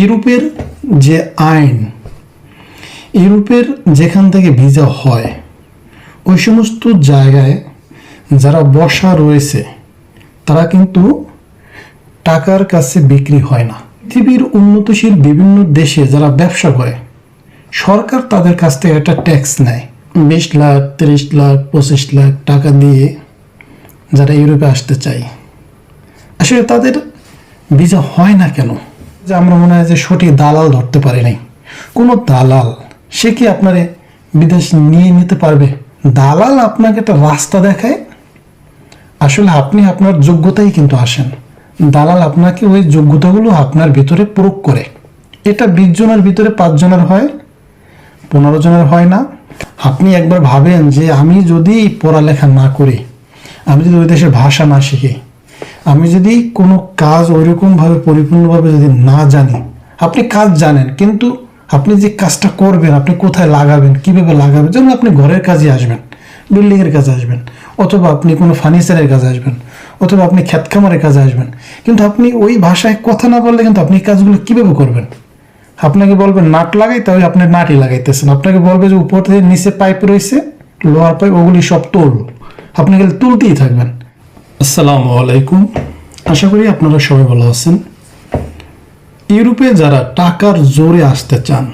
ইউরোপের যে আইন, ইউরোপের যেখান থেকে ভিসা হয়, ওই সমস্ত জায়গায় যারা বসা রয়েছে, তারা কিন্তু টাকার কাছে বিক্রি হয় না। পৃথিবীর উন্নতশীল বিভিন্ন দেশে যারা ব্যবসা করে, সরকার তাদের কাছ থেকে একটা ট্যাক্স নেয়। বিশ লাখ, তিরিশ লাখ, পঁচিশ লাখ টাকা দিয়ে যারা ইউরোপে আসতে চায়। আসলে তাদের ভিসা হয় না কেন? যে আমরা মনে হয় যে সঠিক দালাল ধরতে পারি নাই। কোনো দালাল, সে কি আপনারে বিদেশ নিয়ে নিতে পারবে? দালাল আপনাকে একটা রাস্তা দেখায়। আসলে আপনি আপনার যোগ্যতাই কিন্তু আসেন। দালাল আপনাকে ওই যোগ্যতাগুলো আপনার ভিতরে প্রয়োগ করে। এটা বিশ জনের ভিতরে পাঁচ জনের হয়, পনেরো জনের হয় না। আপনি একবার ভাবেন যে আমি যদি পড়ালেখা না করি, আমি যদি ওই দেশের ভাষা না শিখি আমি যদি কোনো কাজ ওইরকমভাবে, পরিপূর্ণভাবে যদি না জানি, আপনি কাজ জানেন, কিন্তু আপনি যে কাজটা করবেন, আপনি কোথায় লাগাবেন, কীভাবে লাগাবেন, যেমন আপনি ঘরের কাজে আসবেন, বিল্ডিংয়ের কাজে আসবেন, অথবা আপনি কোনো ফার্নিচারের কাজে আসবেন, অথবা আপনি ক্ষেত খামারের কাজে আসবেন, কিন্তু আপনি ওই ভাষায় কথা না বললে কিন্তু আপনি কাজগুলো কীভাবে করবেন? আপনাকে বলবে, নাট লাগাই তাহলে আপনি নাটই লাগাইতেছেন। আপনাকে বলবে যে উপর থেকে নিচে পাইপ রয়েছে লোহার পাইপ, ওগুলি সব তোল। আপনি গেলে তুলতেই থাকবেন। আসসালামু আলাইকুম। আশা করি আপনারা সবাই ভালো আছেন। ইউরোপে যারা টাকার জোরে আসতে চান,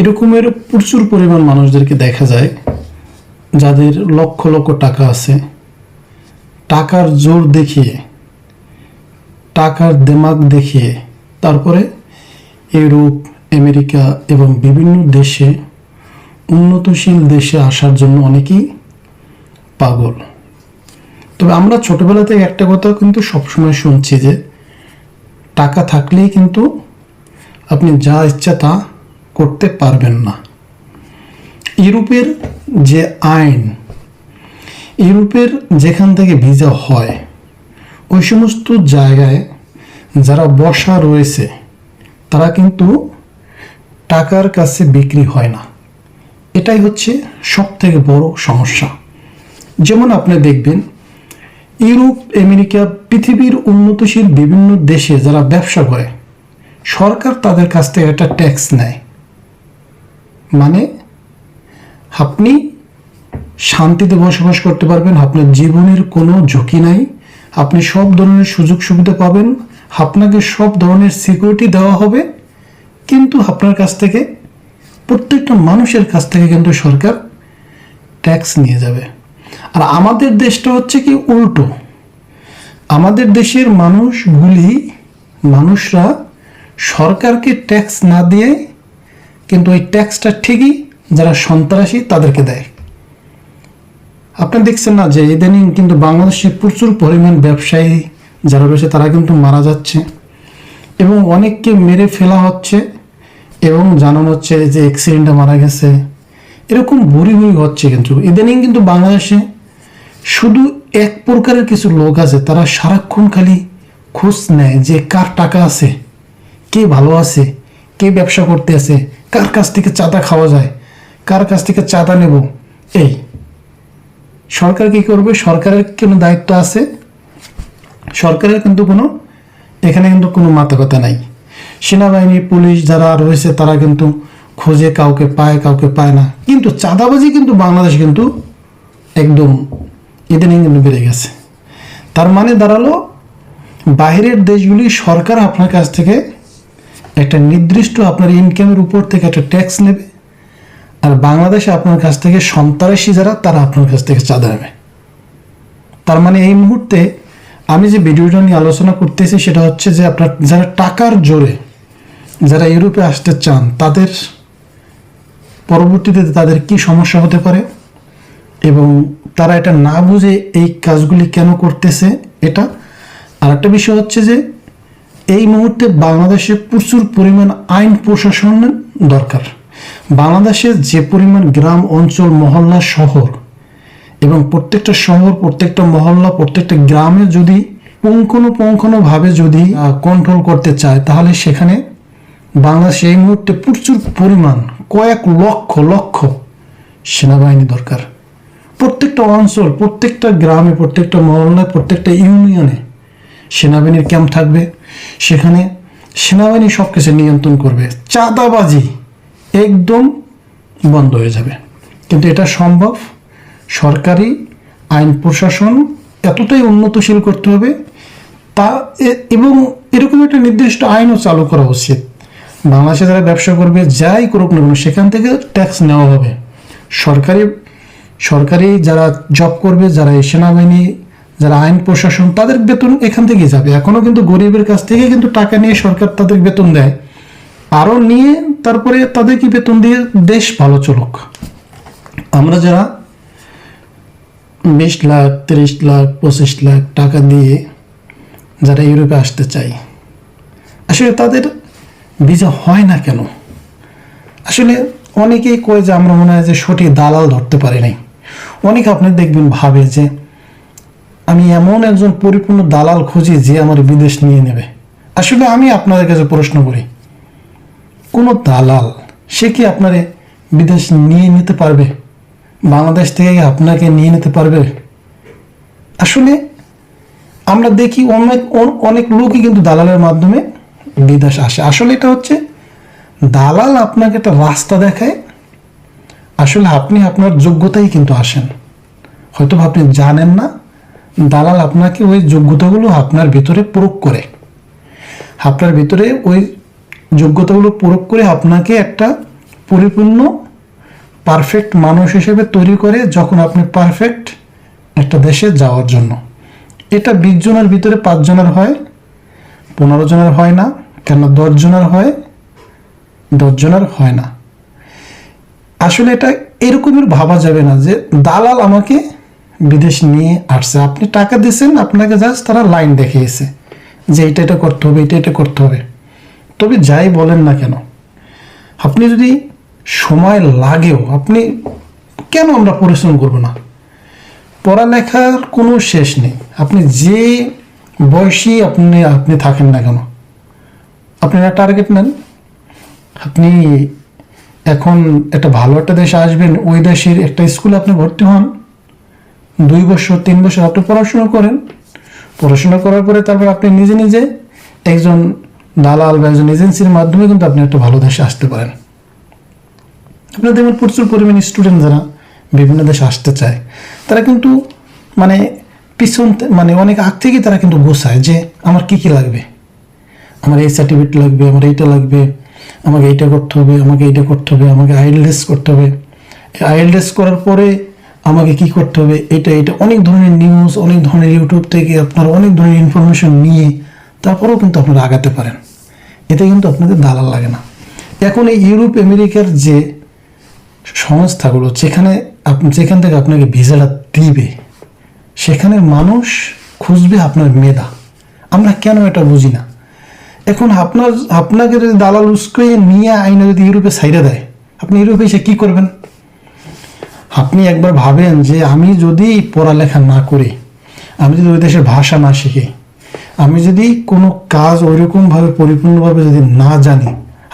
এরকমের প্রচুর পরিমাণ মানুষদেরকে দেখা যায়, যাদের লক্ষ লক্ষ টাকা আছে। টাকার জোর দেখিয়ে, টাকার দেমাগ দেখিয়ে, তারপরে ইউরোপ, আমেরিকা এবং বিভিন্ন দেশে, উন্নতশীল দেশে আসার জন্য অনেকেই পাগল। তবে আমরা ছোটবেলা থেকে একটা কথা কিন্তু সবসময় শুনছি যে, টাকা থাকলেই কিন্তু আপনি যা ইচ্ছা তা করতে পারবেন না। ইউরোপের যে আইন, ইউরোপের যেখান থেকে ভিসা হয়, ওই সমস্ত জায়গায় যারা বসা রয়েছে, তারা কিন্তু টাকার কাছে বিক্রি হয় না। এটাই হচ্ছে সব থেকে বড় সমস্যা। যেমন আপনি দেখবেন ইউরোপ, আমেরিকা, পৃথিবীর উন্নতশীল বিভিন্ন দেশে যারা ব্যবসা করে, সরকার তাদের কাছ থেকে একটা ট্যাক্স নেয়। মানে আপনি শান্তিতে বসবাস করতে পারবেন, আপনার জীবনের কোনো ঝুঁকি নাই, আপনি সব ধরনের সুযোগ সুবিধা পাবেন, আপনাকে সব ধরনের সিকিউরিটি দেওয়া হবে, কিন্তু আপনার কাছ থেকে, প্রত্যেকটা মানুষের কাছ থেকে কিন্তু সরকার ট্যাক্স নিয়ে যাবে। আর আমাদের দেশটা হচ্ছে কি উল্টো। আমাদের দেশের মানুষগুলি মানুষরা সরকারকে ট্যাক্স না দিয়ে কিন্তু ওই ট্যাক্সটা ঠিকই যারা সন্ত্রাসী তাদেরকে দেয়। আপনি দেখছেন না যে ইদানিং কিন্তু বাংলাদেশে প্রচুর পরিমাণ ব্যবসায়ী যারা রয়েছে তারা কিন্তু মারা যাচ্ছে এবং অনেককে মেরে ফেলা হচ্ছে এবং জানানো হচ্ছে যে অ্যাক্সিডেন্টে মারা গেছে। এরকম ভুরি ভুরি হচ্ছে কিন্তু। ইদানিং কিন্তু বাংলাদেশে শুধু এক প্রকারের কিছু লোক আছে, তারা সারাক্ষণ খালি খোঁজ নেয় যে কার টাকা আছে, কে ভালো আছে, কে ব্যবসা করতে আছে, কার কাছ থেকে চাঁদা খাওয়া যায়, কার কাছ থেকে চাঁদা নেব। এই, সরকার কি করবে? সরকারের কোনো দায়িত্ব আছে? সরকারের কিন্তু কোনো, এখানে কিন্তু কোনো মাথা কথা নাই। সেনাবাহিনী, পুলিশ যারা রয়েছে, তারা কিন্তু খোঁজে কাউকে পায় কাউকে পায় না। কিন্তু চাঁদাবাজি কিন্তু বাংলাদেশ কিন্তু একদম ইদানিং বেড়ে গেছে। তার মানে দাঁড়াল বাইরের দেশগুলি সরকার আপনার কাছ থেকে একটা নির্দিষ্ট আপনার ইনকামের উপর থেকে একটা ট্যাক্স নেবে আর বাংলাদেশে আপনার কাছ থেকে সন্ত্রাসী যারা, তারা আপনার কাছ থেকে চাঁদা নেবে। তার মানে এই মুহূর্তে আমি যে ভিডিওটা নিয়ে আলোচনা করতেছি, সেটা হচ্ছে যে আপনার যারা টাকার জোরে যারা ইউরোপে আসতে চান, তাদের পরবর্তীতে তাদের কি সমস্যা হতে পারে? এবং তারা এটা না বুঝে এই কাজগুলি কেন করতেছে এটা। আর একটা বিষয় হচ্ছে যে, এই মুহূর্তে বাংলাদেশে প্রচুর পরিমাণ আইন প্রশাসনের দরকার। বাংলাদেশে যে পরিমাণ গ্রাম অঞ্চল, মহল্লা, শহর এবং প্রত্যেকটা শহর, প্রত্যেকটা মহল্লা, প্রত্যেকটা গ্রামে যদি পুঙ্খানুপুঙ্খানুভাবে যদি কন্ট্রোল করতে চায়, তাহলে সেখানে বাংলাদেশে এই মুহূর্তে প্রচুর পরিমাণ, কয়েক লক্ষ লক্ষ সেনাবাহিনী দরকার। প্রত্যেকটা অঞ্চল, প্রত্যেকটা গ্রামে, প্রত্যেকটা মহল্লায়, প্রত্যেকটা ইউনিয়নে সেনাবাহিনীর ক্যাম্প থাকবে। সেখানে সেনাবাহিনী সব কিছু নিয়ন্ত্রণ করবে। চাঁদাবাজি একদম বন্ধ হয়ে যাবে। কিন্তু এটা সম্ভব। সরকারি আইন প্রশাসন এতটাই উন্নতশীল করতে হবে। তা এবং এরকম একটা নির্দিষ্ট আইনও চালু করা উচিত। বাংলাদেশে যারা ব্যবসা করবে, যাই করুক না সেখান থেকে ট্যাক্স নেওয়া হবে। সরকারি সরকারি যারা জব করবে, যারা এই সেনাবাহিনী, যারা আইন প্রশাসন, তাদের বেতন এখান থেকে যাবে। এখনও কিন্তু গরিবের কাছ থেকে কিন্তু টাকা নিয়ে সরকার তাদের বেতন দেয়। আরও নিয়ে তারপরে তাদেরকে বেতন দিয়ে দেশ ভালো চলুক। আমরা যারা বিশ লাখ, তিরিশ লাখ, পঁচিশ লাখ টাকা দিয়ে যারা ইউরোপে আসতে চাই আসলে তাদের ভিসা হয় না কেন? আসলে অনেকেই কয় যে, আমরা মনে হয় যে সঠিক দালাল ধরতে পারি নাই। অনেকে আপনি দেখবেন ভাবে যে আমি এমন একজন পরিপূর্ণ দালাল খুঁজি যে আমার বিদেশ নিয়ে নেবে। আসলে আমি আপনাদের কাছে প্রশ্ন করি, কোনো দালাল, সে কি আপনারে বিদেশ নিয়ে নিতে পারবে? বাংলাদেশ থেকে আপনাকে নিয়ে নিতে পারবে? আসলে আমরা দেখি অনেক অনেক লোকই কিন্তু দালালের মাধ্যমে বিদেশ আসে। আসলে এটা হচ্ছে, দালাল আপনাকে একটা রাস্তা দেখায় আসলে আপনি আপনার যোগ্যতাই কিন্তু আসেন। হয়তো আপনি জানেন না, দালাল আপনাকে ওই যোগ্যতাগুলো আপনার ভিতরে প্রয়োগ করে। আপনার ভিতরে ওই যোগ্যতাগুলো প্রয়োগ করে আপনাকে একটা পরিপূর্ণ পারফেক্ট মানুষ হিসেবে তৈরি করে যখন আপনি পারফেক্ট একটা দেশে যাওয়ার জন্য। এটা বিশ জনের ভিতরে পাঁচ জনের হয়, পনেরো জনের হয় না কেন দশ জনের হয়, দশ জনের হয় না। আসলে এটা এরকমের ভাবা যাবে না যে দালাল আমাকে বিদেশ নিয়ে আসছে। আপনি টাকা দিয়েছেন, আপনাকে জাস্ট তারা লাইন দেখিয়েছে যে এটা এটা করতে হবে এটা এটা করতে হবে। তবে যাই বলেন না কেন, আপনি যদি সময় লাগেও, আপনি কেন আমরা পরিশ্রম করব না? পড়ালেখার কোনো শেষ নেই। আপনি যে বয়সী আপনি আপনি থাকেন না কেন, আপনি একটা টার্গেট নেন। আপনি এখন একটা ভালো একটা দেশে আসবেন, ওই দেশের একটা স্কুলে আপনি ভর্তি হন। দুই বছর, তিন বছর আপনি পড়াশোনা করেন। পড়াশোনা করার পরে তারপর আপনি নিজে নিজে একজন দালাল বা একজন এজেন্সির মাধ্যমে কিন্তু আপনি একটা ভালো দেশে আসতে পারেন। আপনার দেখবেন প্রচুর পরিমাণে স্টুডেন্ট যারা বিভিন্ন দেশে আসতে চায়, তারা কিন্তু মানে পিছন মানে অনেক আগ থেকেই তারা কিন্তু গোছায় যে আমার কি কি লাগবে? আমার এই সার্টিফিকেট লাগবে, আমার এইটা লাগবে। আমাকে এইটা করতে হবে, আমাকে এইটা করতে হবে, আমাকে আইএলএস করতে হবে। আইএলএস করার পরে আমাকে কি করতে হবে? এটা এটা অনেক ধরনের নিউজ অনেক ধরনের ইউটিউব থেকে আপনারা অনেক ধরনের ইনফরমেশন নিয়ে তারপরেও কিন্তু আপনারা আগাতে পারেন। এতে কিন্তু আপনাদের দালাল লাগে না। এখন এই ইউরোপ আমেরিকার যে সংস্থাগুলো, যেখানে যেখান থেকে আপনাকে ভিসাটা দিবে, সেখানের মানুষ খুঁজবে আপনার মেধা। আমরা কেন এটা বুঝি না? এখন আপনার, আপনাকে যদি দালাল উস্কে নিয়ে আইনে যদি ইউরোপে সাইডে দেয়, আপনি ইউরোপে এসে কী করবেন? আপনি একবার ভাবেন যে আমি যদি পড়ালেখা না করি, আমি যদি ওই দেশের ভাষা না শিখি, আমি যদি কোনো কাজ ওইরকমভাবে, পরিপূর্ণভাবে যদি না জানি,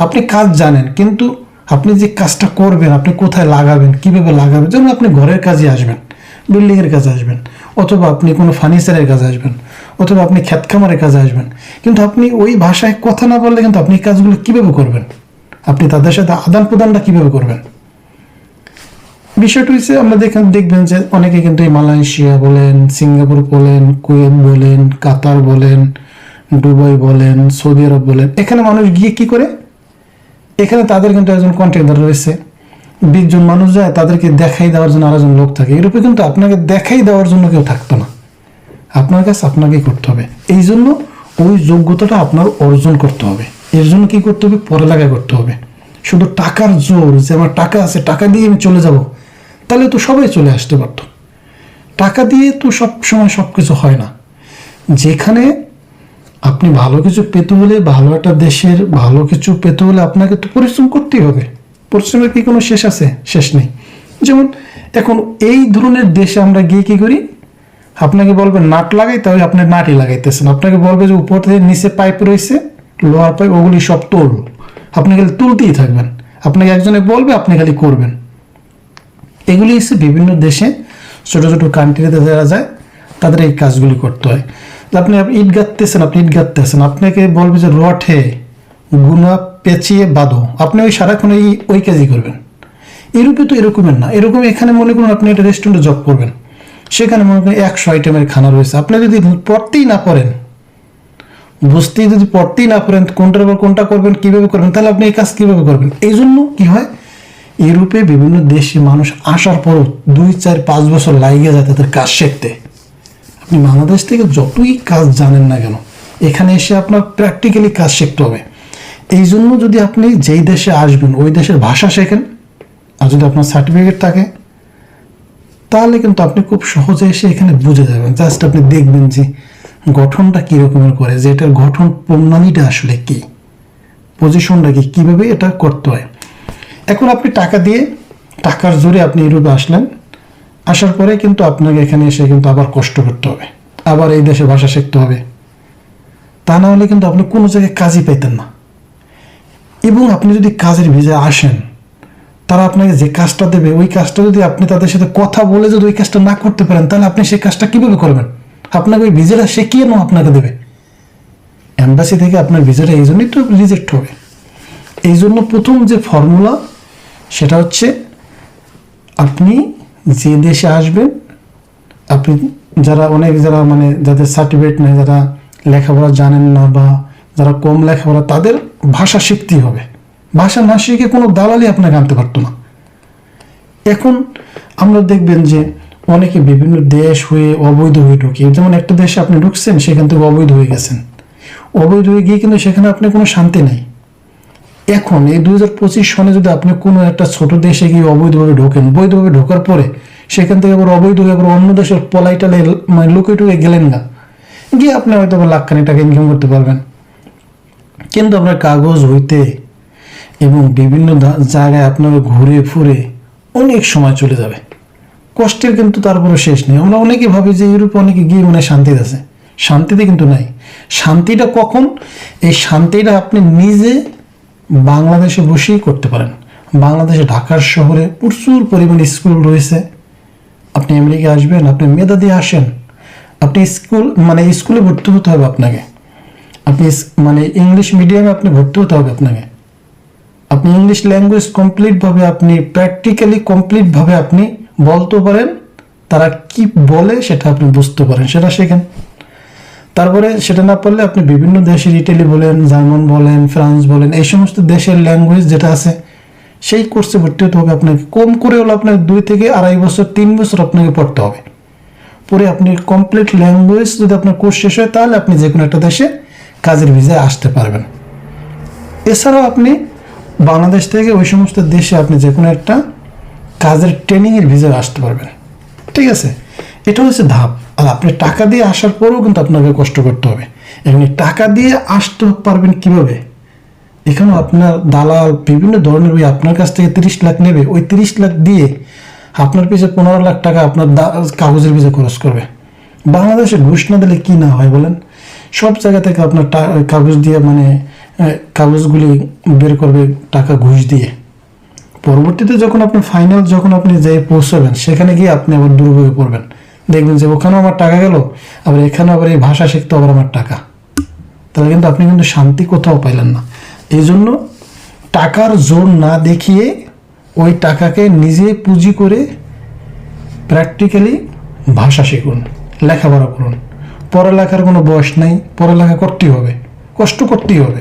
আপনি কাজ জানেন, কিন্তু আপনি যে কাজটা করবেন, আপনি কোথায় লাগাবেন, কীভাবে লাগাবেন, যেমন আপনি ঘরের কাজে আসবেন, বিল্ডিংয়ের কাজে আসবেন, অথবা আপনি কোনো ফার্নিচারের কাজে আসবেন অথবা আপনি খামারের কাজে আসবেন। কিন্তু আপনি ওই ভাষায় কথা না বললে কিন্তু আপনি কাজগুলো কীভাবে করবেন? আপনি তাদের সাথে আদান প্রদানটা কীভাবে করবেন? বিষয়টা হচ্ছে আমরা দেখেন দেখবেন যে অনেকে কিন্তু এই মালয়েশিয়া বলেন, সিঙ্গাপুর বলেন, কুয়েত বলেন, কাতার বলেন, দুবাই বলেন, সৌদি আরব বলেন, এখানে মানুষ গিয়ে কি করে? এখানে তাদের কিন্তু একজন কন্ট্রাক্টর রয়েছে। বিশ জন মানুষ যায়, তাদেরকে দেখাই দেওয়ার জন্য আরেকজন লোক থাকে। ইউরোপে কিন্তু আপনাকে দেখাই দেওয়ার জন্য কেউ থাকতো না। আপনার কাছে আপনাকেই করতে হবে। এই জন্য ওই যোগ্যতাটা আপনার অর্জন করতে হবে। এর জন্য কী করতে হবে? পরে পড়ালেখা করতে হবে। শুধু টাকার জোর, যে আমার টাকা আছে, টাকা দিয়ে আমি চলে যাব, তাহলে তো সবাই চলে আসতে পারতো। টাকা দিয়ে তো সব সময় সব কিছু হয় না। যেখানে আপনি ভালো কিছু পেতে হলে, ভালো একটা দেশের ভালো কিছু পেতে হলে আপনাকে তো পরিশ্রম করতেই হবে। পরিশ্রমের কি কোনো শেষ আছে? শেষ নেই। যেমন এখন এই ধরনের দেশে আমরা গিয়ে কী করি? আপনাকে বলবে নাট লাগাইতে হবে আপনি নাটই লাগাইতেছেন। আপনাকে বলবে যে উপর থেকে নিচে পাইপ রয়েছে, লোহার পাইপ, ওগুলি সব তোল আপনি খালি তুলতেই থাকবেন। আপনাকে একজনে বলবে, আপনি খালি করবেন। এগুলি হচ্ছে বিভিন্ন দেশে ছোটো ছোটো কান্ট্রিতে যারা যায়, তাদের এই কাজগুলি করতে হয়। আপনি ইট গাঁথতেছেন, আপনি ইট গাঁথতেছেন। আপনাকে বলবে যে রঠে গুনা পেঁচিয়ে বাঁধো। আপনি ওই সারাক্ষণ এই ওই কাজই করবেন। ইউরোপে তো এরকমের না। এরকম এখানে মনে করুন আপনি একটা রেস্টুরেন্টে জব করবেন। সেখানে মনে করেন একশো আইটেমের খানা রয়েছে। আপনি যদি পড়তেই না পারেন বুঝতেই যদি পড়তেই না পারেন কোনটার উপর কোনটা করবেন, কীভাবে করবেন, তাহলে আপনি এই কাজ কীভাবে করবেন? এই জন্য কী হয়? ইউরোপে বিভিন্ন দেশে মানুষ আসার পরও দুই, চার, পাঁচ বছর লাগিয়ে যায় তাদের কাজ শিখতে। আপনি বাংলাদেশ থেকে যতই কাজ জানেন না কেন, এখানে এসে আপনার প্র্যাকটিক্যালি কাজ শিখতে হবে। এই জন্য যদি আপনি যেই দেশে আসবেন, ওই দেশের ভাষা শেখেন, আর যদি আপনার সার্টিফিকেট থাকে তাহলে কিন্তু আপনি খুব সহজে এসে এখানে বুঝে যাবেন। জাস্ট আপনি দেখবেন যে গঠনটা কী রকমের করে, যে এটার গঠন প্রণালীটা আসলে কি পজিশনটা কি, কীভাবে এটা করতে হয়। এখন আপনি টাকা দিয়ে, টাকার জোরে আপনি ইউরোপে আসলেন, আসার পরে কিন্তু আপনাকে এখানে এসে কিন্তু আবার কষ্ট করতে হবে, আবার এই দেশে ভাষা শিখতে হবে। তা না হলে কিন্তু আপনি কোনো জায়গায় কাজই পেতেন না। এবং আপনি যদি কাজের ভিজা আসেন তারা আপনাকে যে কাজটা দেবে, ওই কাজটা যদি আপনি তাদের সাথে কথা বলে যদি ওই কাজটা না করতে পারেন, তাহলে আপনি সেই কাজটা কীভাবে করবেন? আপনাকে ওই ভিজাটা সে কেন আপনাকে দেবে? অ্যাম্বাসি থেকে আপনার ভিজাটা এই জন্যই তো রিজেক্ট হবে। এই জন্য প্রথম যে ফর্মুলা সেটা হচ্ছে আপনি যে দেশে আসবেন, আপনি যারা অনেক যারা মানে যাদের সার্টিফিকেট নেই, যারা লেখাপড়া জানেন না বা যারা কম লেখাপড়া, তাদের ভাষা শিখতেই হবে। ভাষা না শিখে কোনো দালালি আপনাকে আনতে পারতো না। এখন আমরা দেখবেন যে অনেকে বিভিন্ন দেশ হয়ে অবৈধ হয়ে ঢুকে, যেমন একটা দেশে আপনি ঢুকছেন, সেখান থেকে অবৈধ হয়ে গেছেন। অবৈধ হয়ে গিয়ে কিন্তু সেখানে আপনার কোনো শান্তি নেই। এখন এই দু হাজার পঁচিশ সনে যদি আপনি কোনো একটা ছোট দেশে গিয়ে অবৈধভাবে ঢোকেন, বৈধভাবে ঢোকার পরে সেখান থেকে আবার অবৈধ হয়ে আবার অন্য দেশের পলাইটালে মানে লুকে টুকে গেলেন না, গিয়ে আপনি হয়তো আবার লাখখানি টাকা ইনকাম করতে পারবেন। কিন্তু আপনার কাগজ হইতে এবং বিভিন্ন জায়গায় আপনাকে ঘুরে ফুরে অনেক সময় চলে যাবে। কষ্টের কিন্তু তারপরে শেষ নেই। আমরা অনেকে ভাবি যে ইউরোপে অনেকে গিয়ে মানে শান্তিতে আছে। শান্তিতে কিন্তু নাই। শান্তিটা কখন? এই শান্তিটা আপনি নিজে বাংলাদেশে বসেই করতে পারেন। বাংলাদেশে ঢাকার শহরে প্রচুর পরিমাণে স্কুল রয়েছে। আপনি আমেরিকা আসবেন, আপনি মেধা দিয়ে আসেন। আপনি স্কুল মানে স্কুলে ভর্তি হতে হবে আপনাকে। আপনি মানে ইংলিশ মিডিয়ামে আপনি ভর্তি হতে হবে আপনাকে। আপনি ইংলিশ ল্যাঙ্গুয়েজ কমপ্লিটভাবে আপনি প্র্যাকটিক্যালি কমপ্লিটভাবে আপনি বলতে পারেন, তারা কি বলে সেটা আপনি বুঝতে পারেন, সেটা শেখেন। তারপরে সেটা না পারলে আপনি বিভিন্ন দেশের ইটালি বলেন জার্মান বলেন ফ্রান্স বলেন, এই সমস্ত দেশের ল্যাঙ্গুয়েজ যেটা আছে, সেই কোর্সে ভর্তি হতে হবে আপনাকে। কম করে হলো আপনার দুই থেকে আড়াই বছর, তিন বছর আপনাকে পড়তে হবে। পরে আপনি কমপ্লিট ল্যাঙ্গুয়েজ যদি আপনার কোর্স শেষ হয়, তাহলে আপনি যে কোনো একটা দেশে কাজের ভিসায় আসতে পারবেন। এছাড়াও আপনি বাংলাদেশ থেকে ওই সমস্ত দেশে আপনি যে কোনো একটা কাজের ট্রেনিংয়ের ভিসায় আসতে পারবেন। ঠিক আছে? এটা হচ্ছে ধাপ। আর আপনি টাকা দিয়ে আসার পরেও কিন্তু আপনাকে কষ্ট করতে হবে। এমনি টাকা দিয়ে আসতে পারবেন কীভাবে? এখানেও আপনার দালাল বিভিন্ন ধরনের ওই আপনার কাছ থেকে তিরিশ লাখ নেবে। ওই তিরিশ লাখ দিয়ে আপনার পিছিয়ে পনেরো লাখ টাকা আপনার কাগজের পিছিয়ে খরচ করবে। বাংলাদেশে ঘুষ না দিলে কি না হয় বলেন? সব জায়গা থেকে আপনার কাগজ দিয়ে মানে কাগজগুলি বের করবে, টাকা ঘুষ দিয়ে। পরবর্তীতে যখন আপনি ফাইনাল যখন আপনি যাই পৌঁছাবেন, সেখানে গিয়ে আপনি আবার দুর্ভোগে পড়বেন। দেখবেন যে ওখানেও আমার টাকা গেল, আবার এখানে আবার এই ভাষা শিখতে আবার আমার টাকা। তাহলে কিন্তু আপনি কিন্তু শান্তি কোথাও পাইলেন না। এই জন্য টাকার জোর না দেখিয়ে ওই টাকাকে নিজে পুঁজি করে প্র্যাকটিক্যালি ভাষা শিখুন, লেখাপড়া করুন। পড়ালেখার কোনো বয়স নাই, পড়ালেখা করতেই হবে, কষ্ট করতেই হবে।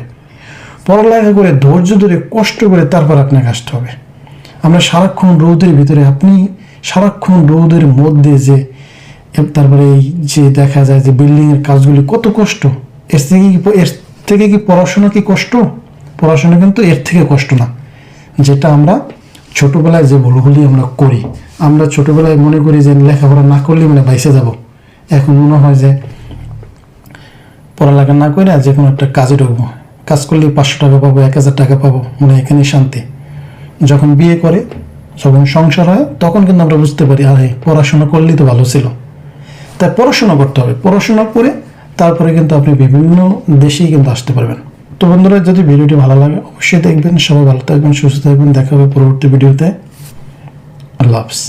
পড়ালেখা করে, ধৈর্য ধরে, কষ্ট করে তারপর আপনাকে আসতে হবে। আমরা সারাক্ষণ রৌদের ভিতরে, আপনি সারাক্ষণ রৌদের মধ্যে যে তারপরে এই যে দেখা যায় যে বিল্ডিংয়ের কাজগুলি কত কষ্ট, এর থেকে কি এর থেকে কি পড়াশোনা কি কষ্ট? পড়াশোনা কিন্তু এর থেকে কষ্ট না। যেটা আমরা ছোটবেলায় যে ভুলগুলি আমরা করি, আমরা ছোটবেলায় মনে করি যে লেখাপড়া না করলে মানে বাইসে যাব। এখন মনে হয় যে পড়ালেখা না করে যে কোনো একটা কাজে ঢুকবো। কাজ করলে পাঁচশো টাকা পাবো, এক হাজার টাকা পাবো মানে এখানেই শান্তি। যখন বিয়ে করে, যখন সংসার হয়, তখন কিন্তু আমরা বুঝতে পারি, আরে, পড়াশোনা করলেই তো ভালো ছিল। তাই পড়াশোনা করতে হবে। পড়াশোনা করে তারপরে কিন্তু আপনি বিভিন্ন দেশেই কিন্তু আসতে পারবেন। তো বন্ধুরা, যদি ভিডিওটি ভালো লাগে, অবশ্যই দেখবেন। সবাই ভালো থাকবেন, সুস্থ থাকবেন। দেখা হবে পরবর্তী ভিডিওতে। আল্লাহ হাফিজ।